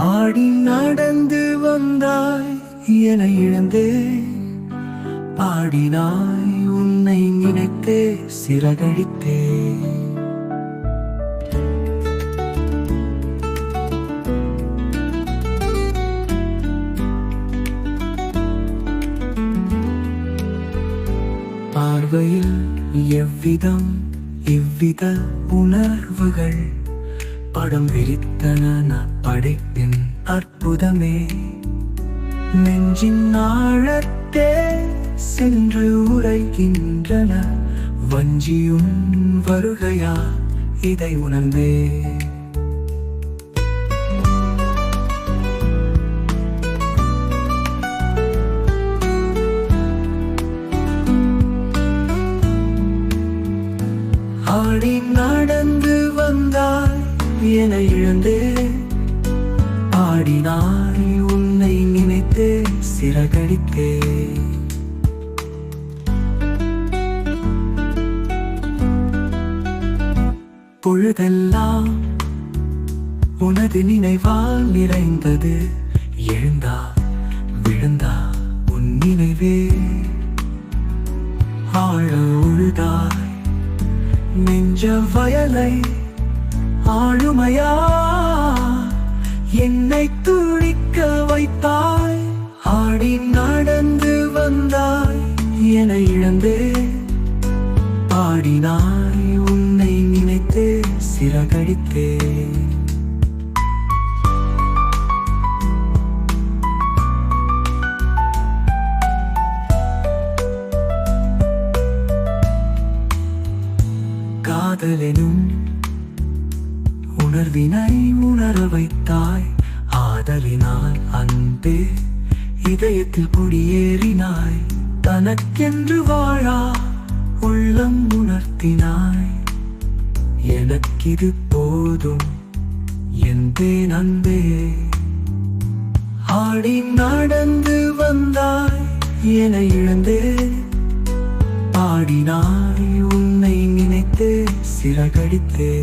ஆடி நடந்து வந்தாய் என இழந்தே. பாடினாய் உன்னை நினைத்தே சிறகழித்தே. பார்வையில் எவ்விதம் இவ்வித உணர்வுகள் படம் விரித்தன படைப்பின் அற்புதமே. நெஞ்சின் ஆழத்தே சென்று உரைக்கின்றன. வஞ்சியும் வருகையா இதை உணர்ந்தே என இழந்து பாடினாய் உன்னை நினைத்து சிறகடித்தே. பொழுதெல்லாம் உனது நினைவால் நிறைந்தது. எழுந்தா விழுந்தா உன் நினைவே. ஆழ உழுதாய் நெஞ்ச வயலை ஆளுமையா? என்னை துடிக்க வைத்தாய். ஆடி நடந்து வந்தாய். என இழந்து பாடினாய் உன்னை நினைத்து சிறகடித்தே காதலெனும் உணர்வினை உணர வைத்தாய். ஆதலினால் அன்பே இதயத்தில் குடியேறினாய். தனக்கென்று வாழா உள்ளம் உணர்த்தினாய். எனக்கிது போதும் எந்தே நன்பே ஆடி நடந்து வந்தாய் என இழந்தே. பாடினாய் உன்னை நினைத்து சிறகடித்தே.